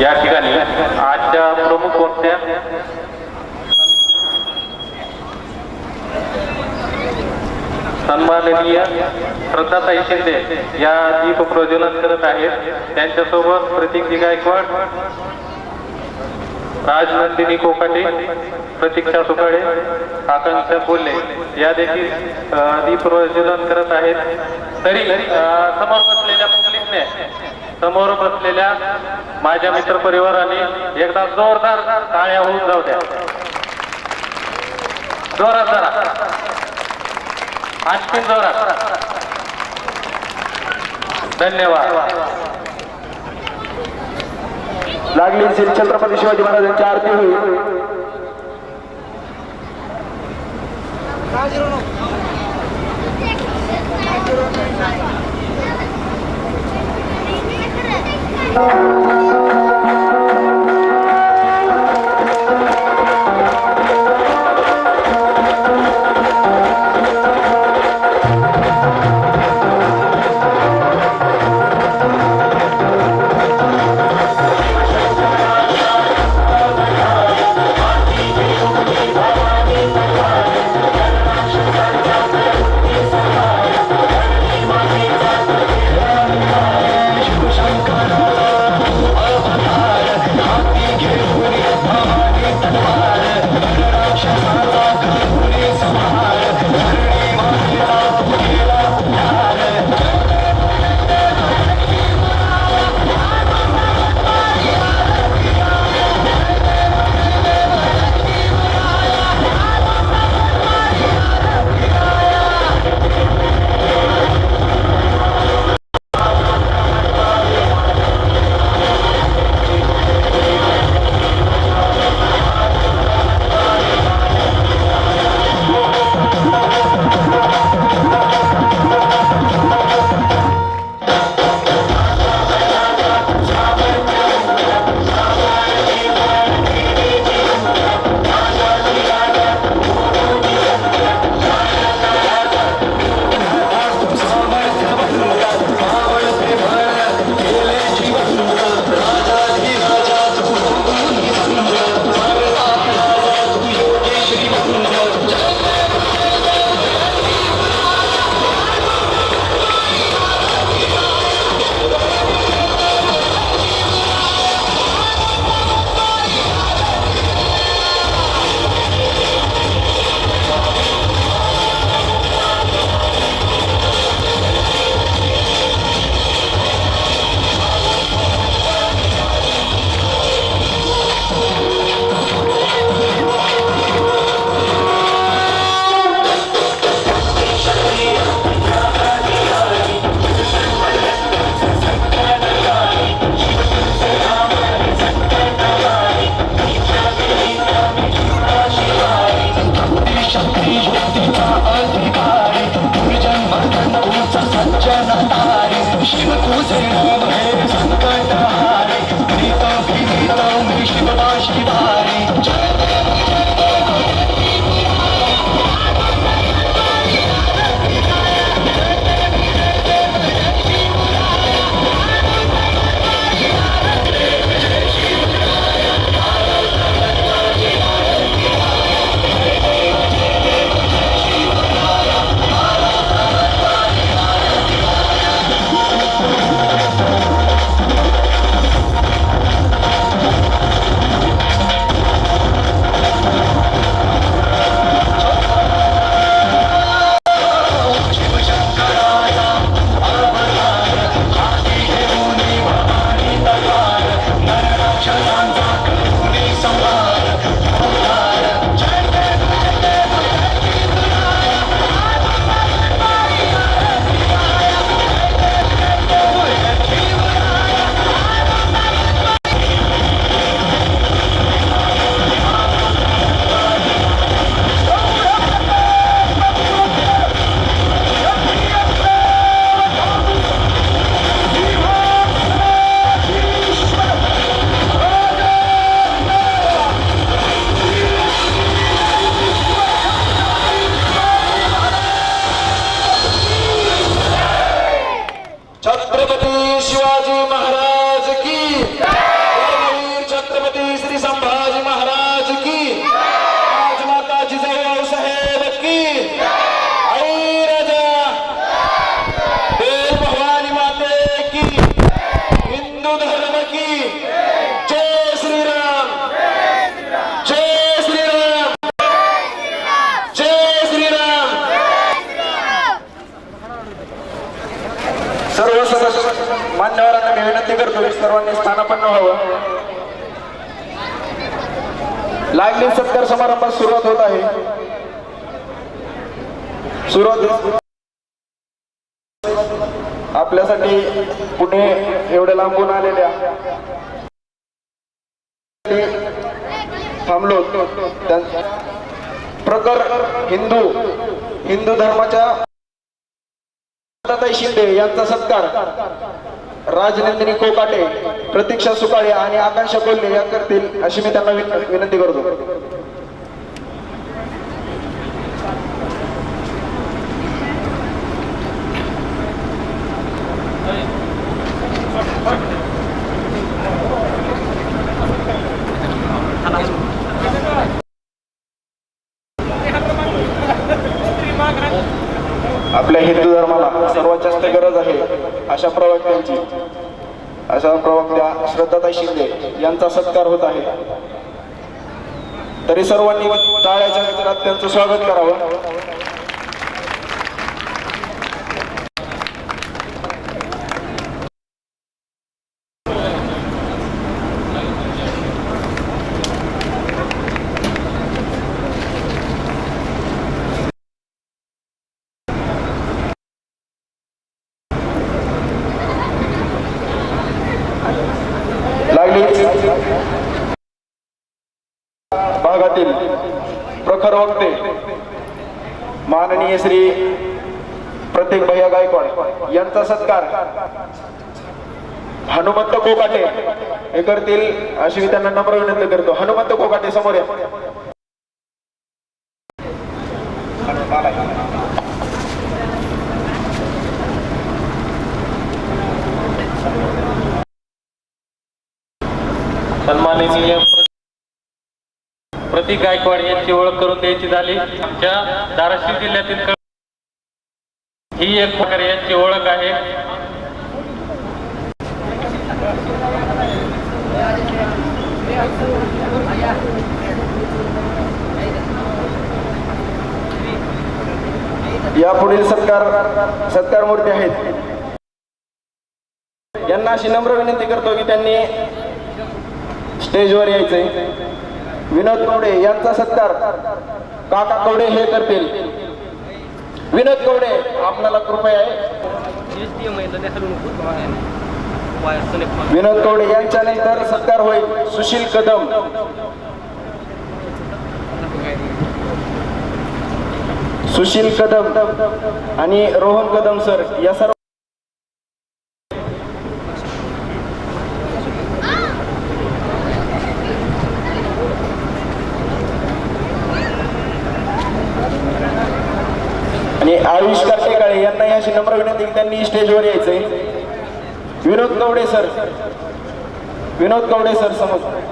या ठिकाणी आजच्या प्रमुख वक्त्या सन्माननीय श्रद्धाताई शिंदे या दीप प्रज्वलन करत आहेत. त्यांच्यासोबत प्रतीकजी गायकवाड राजनंदिनी कोकाटे प्रतीक्षा सुकाळे आकांक्षा बोलले या देखील दीप प्रज्वलन करत आहेत. तरी समोर बसलेल्या पब्लिकने समोर बसलेल्या माझ्या मित्र परिवाराने एकदा जोरदार टाळ्या होऊन जाऊ द्या. जोरात जरा. आणखीन जोरात. धन्यवाद. लागली श्री छत्रपती शिवाजी महाराजांची आरती होईल. मी विनंती करतो सर्वांनी स्थानापन्न व्हावं. लागली सत्कार समारंभात सुरुवात होत आहे. सुरुवात आपल्यासाठी पुणे एवढ्या लांबून आलेल्या थांबलो. प्रकर हिंदू हिंदू धर्माच्या शिंदे यांचा सत्कार. राजनंदिनी कोकाटे प्रतीक्षा सुकाळे आणि आकांक्षा कोल्हे या करतील अशी मी त्यांना विन- विनंती करतो आपल्या हिंदू धर्माला सर्वात जास्त गरज आहे अशा प्रवक्त्यांची अशा प्रवक्त्या श्रद्धाताई शिंदे यांचा सत्कार होत आहे. तरी सर्वांनी टाळ्याच्या गजरात त्यांचं स्वागत करावं लागली भागातील प्रखर वक्ते माननीय श्री प्रत्येक भैया गायकवाड यांचा सत्कार. हनुमंत कोकाटे हे करतील अशी मी त्यांना नम्र विनंती करतो. हनुमंत कोकाटे समोर या सन्माननीय प्रतीक गायकवाड यांची ओळख करून द्यायची झाली. आमच्या धाराशिव जिल्ह्यातील ही एक प्रकारे यांची ओळख आहे. यापुढील सत्कार सत्कार मूर्ती आहेत. यांना अशी नम्र विनंती करतो की त्यांनी स्टेजवर यायचंय. विनोद कवडे यांचा सत्कार काका कवडे हे करतील. विनोद कवडे आपल्याला कृपया आहे विनोद कवडे यांच्या नंतर सत्कार होईल. सुशील कदम. सुशील कदम आणि रोहन कदम सर या सर्व आयुष करते काळे यांना अशी नम्र विनंती की त्यांनी स्टेजवर यायचंय. विनोद कवडे सर. विनोद कवडे सर समोर.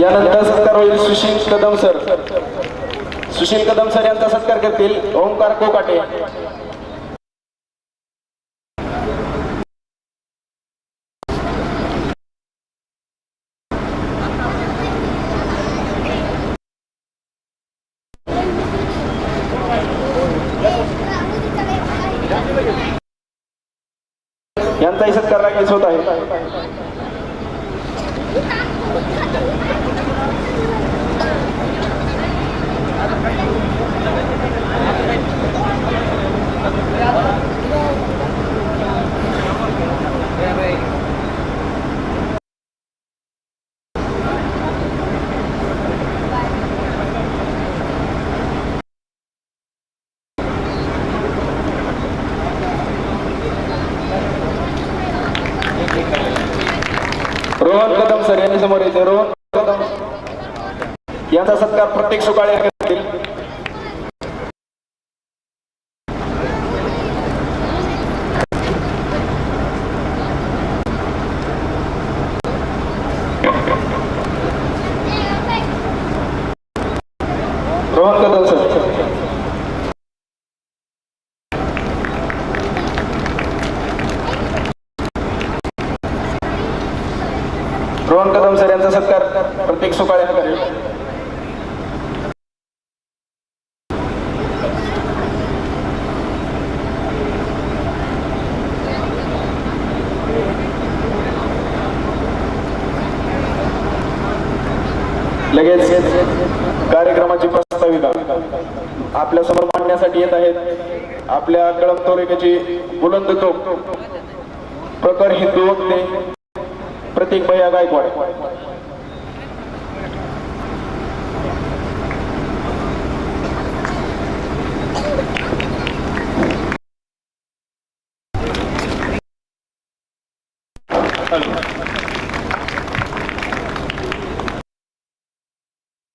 यानंतर सत्कार होईल सुशील कदम सर. सुशील कदम सर यांचा सत्कार करतील ओंकार कोकाटे. यांचाही सत्कार लागेल होत आहे. रोहन सर यांनी समोर येते याचा सत्कार प्रत्येक सुकाळी करतील रोहन कदम सर रोहन कदम सर यांचा सत्कार. प्रत्येक सुकाळे करेल. लगेच कार्यक्रमाची प्रस्ताविका. आपल्यासमोर मांडण्यासाठी येत आहेत आपल्या कळमतोरेकाची बुलंद तोप प्रखर हिंदू वक्ते. प्रतीक भैया गायकवाड.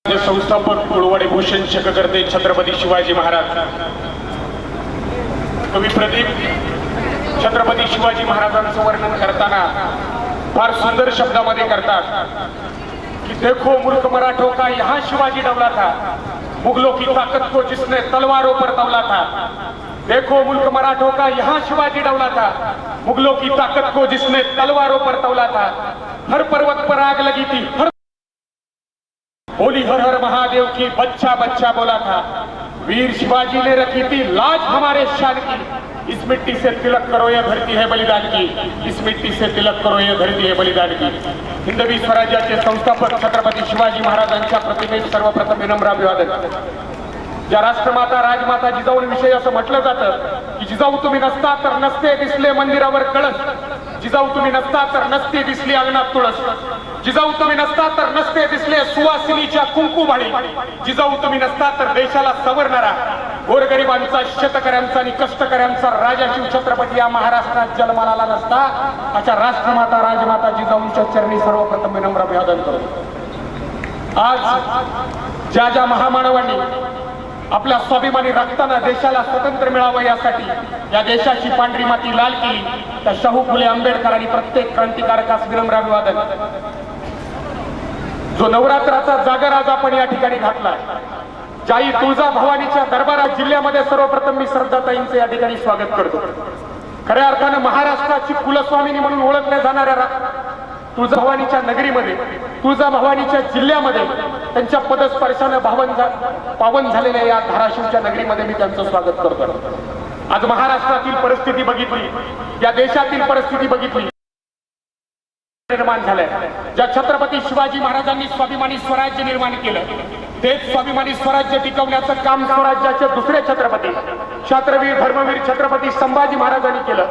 संस्थापक कुळवाडी भूषण शककर्ते छत्रपती शिवाजी महाराज. कवी प्रदीप छत्रपती शिवाजी महाराजांचं वर्णन करताना फार सुंदर शब्दामध्ये करतात कि देखो मुल्क मराठों का यहाँ शिवाजी डवला था, मुगलों की ताकत को जिसने तलवारों पर तवला था, देखो मुल्क मराठों का यहाँ शिवाजी डवला था, मुगलों की ताकत को जिसने तलवारों पर तवला था। हर पर्वत पर आग लगी थी, हर बोली हर हर महादेव की बच्चा बच्चा बोला था, वीर शिवाजी ने रखी थी लाज हमारे शान की। इस मिट्टी से तिलक करो ये धरती है बलिदान की। इस मिट्टी से तिलक करो ये धरती है बलिदान की। हिंदवी स्वराज्याचे संस्थापक छत्रपती शिवाजी महाराजांच्या प्रतिमेत सर्वप्रथम विनम्र अभिवादन। ज्या राष्ट्रमाता राजमाता जिजाऊंविषयी असं म्हटलं जातं की जिजाऊ तुम्ही नसता तर नसते दिसले मंदिरावर कळस. जिजाऊ तुम्ही नसता तर नसते दिसली अंगणात तुळस. जिजाऊ तुम्ही नसता तर नसते दिसले सुवासिनीच्या कुंकू भाडी जिजाऊ तुम्ही नसता तर देशाला सवरणारा. गोरगरिबांचा शेतकऱ्यांचा आणि कष्टकऱ्यांचा राजा शिव छत्रपती या महाराष्ट्रात जन्माला नसता अशा राष्ट्रमाता राजमाता जिजाऊंच्या चरणी सर्वप्रथम विनम्र अभिवादन करतो आज ज्या ज्या महामानवांनी आपल्या स्वाभिमानी रक्ताना देशाला स्वतंत्र मिळावं यासाठी या देशाची पांढरी माती लाल केली त्या शाहू फुले आंबेडकरांनी प्रत्येक क्रांतिकारकास विनम्र अभिवादन. जो नवरात्राचा जागर आज आपण या ठिकाणी घातला जाई तुळजा भवानीच्या दरबारात जिल्ह्यामध्ये सर्वप्रथम मी श्रद्धाताईंचं या ठिकाणी स्वागत करतो. खऱ्या अर्थानं महाराष्ट्राची कुलस्वामिनी म्हणून ओळखल्या जाणाऱ्या तुळजा तुळजाभवानीच्या नगरीमध्ये तुळजाभवानीच्या जिल्ह्यामध्ये त्यांच्या पदस्पर्शानं भावन झा- पावन झालेल्या या धाराशिवच्या नगरीमध्ये मी त्यांचं स्वागत करतो. आज महाराष्ट्रातील परिस्थिती बघितली या देशातील परिस्थिती बघितली. निर्माण झालंय. ज्या छत्रपती शिवाजी महाराजांनी स्वाभिमानी स्वराज्य निर्माण केलं तेच स्वाभिमानी स्वराज्य टिकवण्याचं काम स्वराज्याचे दुसरे छत्रपती छत्रवीर धर्मवीर छत्रपती संभाजी महाराजांनी केलं.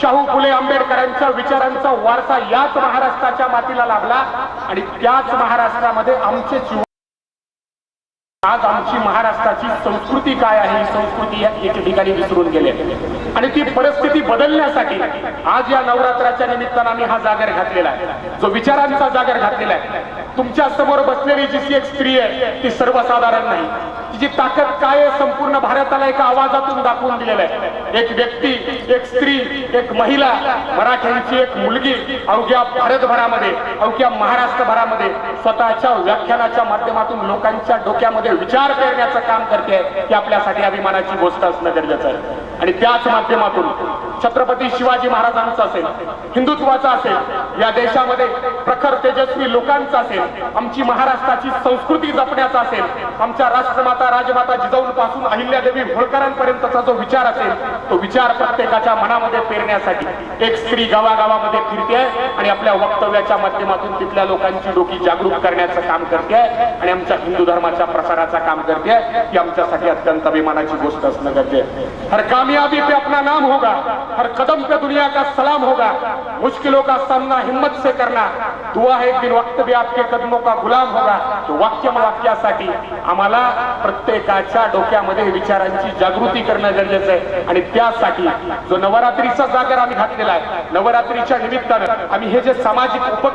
शाहू फुले आंबेडकरांच्या विचारांचा वारसा याच महाराष्ट्राच्या मातीला लाभला आणि त्याच महाराष्ट्रामध्ये आमचे जीवन आज आमची महाराष्ट्राची संस्कृती काय आहे? ही संस्कृती या एके ठिकाणी विसरून गेले. आणि ती परिस्थिती बदलण्यासाठी आज या नवरात्राच्या निमित्तानं आम्ही हा जागर घातलेला आहे. जो विचारांचा जागर घातलेला आहे. तुमच्यासमोर बसलेली जी ती एक स्त्री आहे ती सर्वसाधारण नाही. तिची ताकद काय आहे संपूर्ण भारताला एका आवाजातून दाखवून दिलेलं आहे. एक व्यक्ती एक स्त्री एक महिला मराठ्यांची एक मुलगी अवघ्या भारतभरामध्ये अवघ्या महाराष्ट्रभरामध्ये स्वतःच्या व्याख्यानाच्या माध्यमातून लोकांच्या डोक्यामध्ये विचार करण्याचं काम करते ही आपल्यासाठी अभिमानाची गोष्ट असणं गरजेचं आहे. आणि त्याच माध्यमातून छत्रपती शिवाजी महाराजांचा असेल हिंदुत्वाचा असेल या देशामध्ये प्रखर तेजस्वी लोकांचा असेल आमची महाराष्ट्राची संस्कृती जपण्याचा असेल आमच्या राष्ट्रमाता राजमाता जिजाऊंपासून अहिल्यादेवी होळकरांपर्यंतचा जो विचार असेल तो विचार प्रत्येकाच्या मनामध्ये पेरण्यासाठी एक स्त्री गावागावामध्ये फिरते आहे आणि आपल्या वक्तव्याच्या माध्यमातून तिथल्या लोकांची डोकी जागरूक करण्याचं काम करते आहे आणि आमच्या हिंदू धर्माच्या प्रसाराचं काम करते आहे ही आमच्यासाठी अत्यंत अभिमानाची गोष्ट असणं गरजे हर कामयाबी पे अपना नाम होगा. हर कदम पे दुनिया का सलाम होगा। मुश्किलों का सामना हिम्मत से करना। दुआ है एक दिन वक्त भी आपके कदमों का गुलाम होगा। तो वाक्य वाक्यासाठी आम्हाला प्रत्येकाच्या डोक्यामध्ये विचारांची जागृती करणं गरजेचं आहे. आणि त्यासाठी जो नवरात्रीचा जागर आम्ही घातलेला आहे नवरात्रीच्या निमित्तानं आम्ही हे जे सामाजिक उप